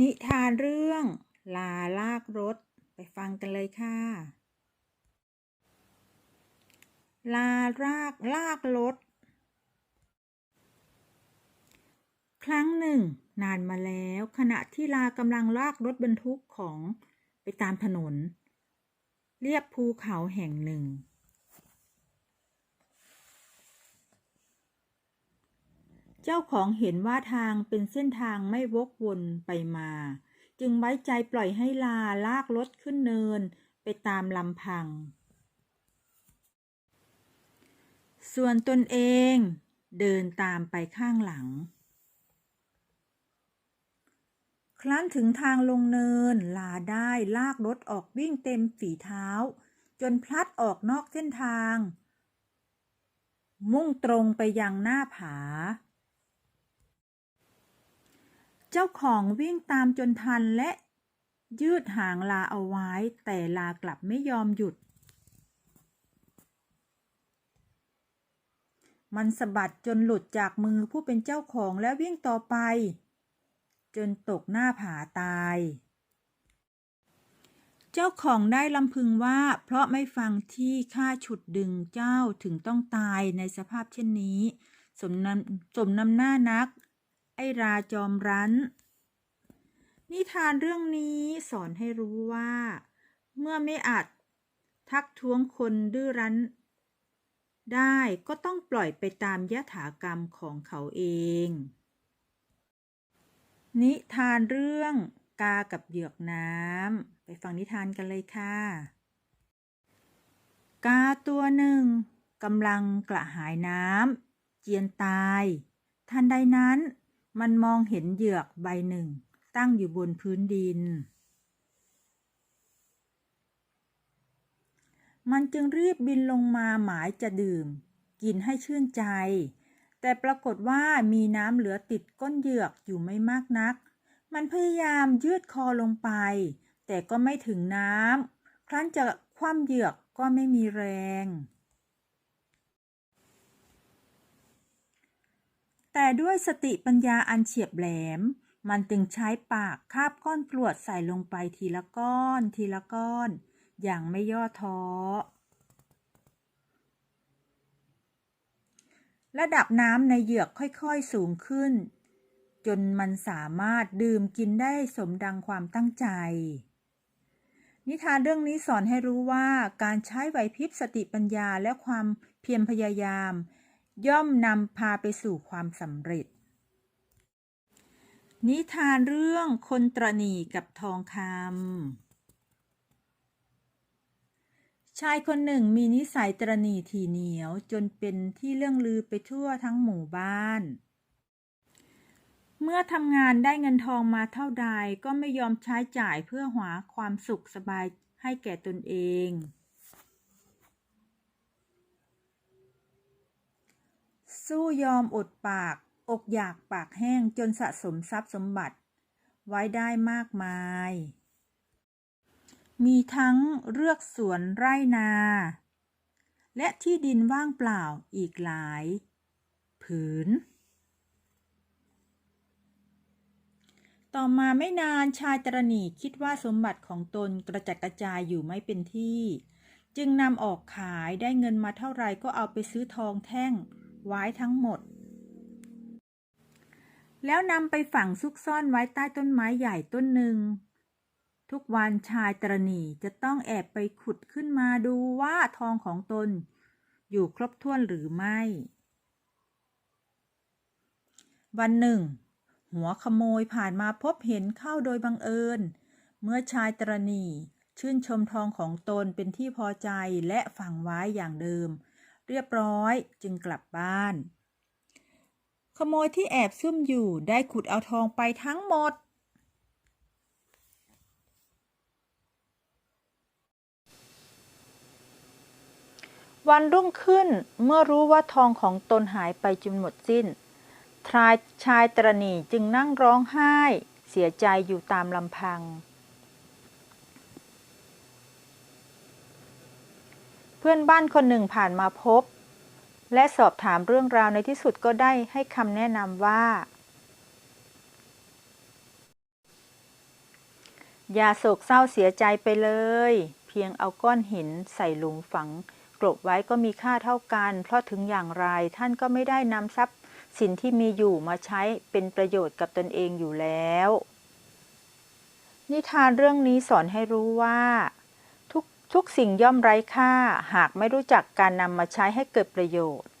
นิทานเรื่องลาลากรถ ไปฟังกันเลยค่ะ ลาลากลากรถ ครั้งหนึ่ง นานมาแล้วขณะที่ลากำลังลากรถบรรทุกของไปตามถนน เรียบภูเขาแห่งหนึ่ง เจ้าของเห็นว่าทางเป็นเส้นทางไม่วกวนไปมา จึงไว้ใจปล่อยให้ลาลากรถขึ้นเนินไปตามลำพัง ส่วนตนเองเดินตามไปข้างหลัง ครั้นถึงทางลงเนินลาได้ลากรถออกวิ่งเต็มฝีเท้า จนพลัดออกนอกเส้นทาง มุ่งตรงไปยังหน้าผา เจ้าของวิ่งตามจนทันและยืดหางลาเอาไว้ แต่ลากลับไม่ยอมหยุด มันสะบัดจนหลุดจากมือผู้เป็นเจ้าของและวิ่งต่อไป จนตกหน้าผาตาย เจ้าของได้ลำพึงว่า เพราะไม่ฟังที่ข้าฉุดดึงเจ้าถึงต้องตายในสภาพเช่นนี้ สมนำสมนำหน้านัก ไอราจอมรั้น นิทานเรื่องนี้สอนให้รู้ว่า เมื่อไม่อาจทักท้วงคนดื้อรั้น ได้ก็ต้องปล่อยไปตามยถากรรมของเขาเอง นิทานเรื่องกากับเหยือกน้ำไปฟังนิทานกันเลยค่ะ กาตัวหนึ่งกำลังกระหายน้ำเจียนตาย ทันใดนั้น มันมองเห็นเหยือกใบหนึ่ง ตั้งอยู่บนพื้นดิน มันจึงรีบบินลงมาหมายจะดื่ม กินให้ชื่นใจ แต่ปรากฏว่ามีน้ำเหลือติดก้นเหยือกอยู่ไม่มากนัก มันพยายามยืดคอลงไป แต่ก็ไม่ถึงน้ำครั้นจะคว่ำเหยือกก็ไม่มีแรง แต่ด้วยสติปัญญาอันเฉียบแหลม มันจึงใช้ปากคาบก้อนกรวดใส่ลงไปทีละก้อน ทีละก้อน อย่างไม่ย่อท้อ ระดับน้ำในเหยือกค่อยๆสูงขึ้น จนมันสามารถดื่มกินได้สมดังความตั้งใจ นิทานเรื่องนี้สอนให้รู้ว่าการใช้ไหวพริบสติปัญญาและความเพียรพยายาม ย่อมนำพาไปสู่ความสำเร็จ นิทานเรื่องคนตรณีกับทองคำ ชายคนหนึ่งมีนิสัยตรณีทีเหนียวจนเป็นที่เรื่องลือไปทั่วทั้งหมู่บ้าน เมื่อทำงานได้เงินทองมาเท่าใดก็ไม่ยอมใช้จ่ายเพื่อหาความสุขสบายให้แก่ตนเอง สู้ยอมอดปาก อกอยากปากแห้งจนสะสมทรัพย์สมบัติ ไว้ได้มากมาย มีทั้งเลือกสวนไร่นา และที่ดินว่างเปล่าอีกหลาย ผืน ต่อมาไม่นานชายตรณีคิดว่าสมบัติของตนกระจัดกระจายอยู่ไม่เป็นที่ จึงนำออกขายได้เงินมาเท่าไรก็เอาไปซื้อทองแท่ง ไว้ทั้งหมด แล้วนำไปฝังซุกซ่อนไว้ใต้ต้นไม้ใหญ่ต้นหนึ่ง ทุกวันชายตรณีจะต้องแอบไปขุดขึ้นมาดูว่าทองของตน อยู่ครบถ้วนหรือไม่ วันหนึ่ง หัวขโมยผ่านมาพบเห็นเข้าโดยบังเอิญ เมื่อชายตรณีชื่นชมทองของตนเป็นที่พอใจและฝังไว้อย่างเดิม เรียบร้อยจึงกลับบ้าน ขโมยที่แอบซุ่มอยู่ได้ขุดเอาทองไปทั้งหมด วันรุ่งขึ้นเมื่อรู้ว่าทองของตนหายไปจนหมดสิ้นทายชายตรณีจึงนั่งร้องไห้ เสียใจอยู่ตามลำพัง เพื่อนบ้านคนหนึ่งผ่านมาพบ และสอบถามเรื่องราวในที่สุดก็ได้ให้คำแนะนำว่า อย่าโศกเศร้าเสียใจไปเลย เพียงเอาก้อนหินใส่หลุมฝังกลบไว้ก็มีค่าเท่ากัน เพราะถึงอย่างไรท่านก็ไม่ได้นำทรัพย์สินที่มีอยู่มาใช้เป็นประโยชน์กับตนเองอยู่แล้ว นิทานเรื่องนี้สอนให้รู้ว่า ทุกสิ่งย่อมไร้ค่าหากไม่รู้จักการนำมาใช้ให้เกิดประโยชน์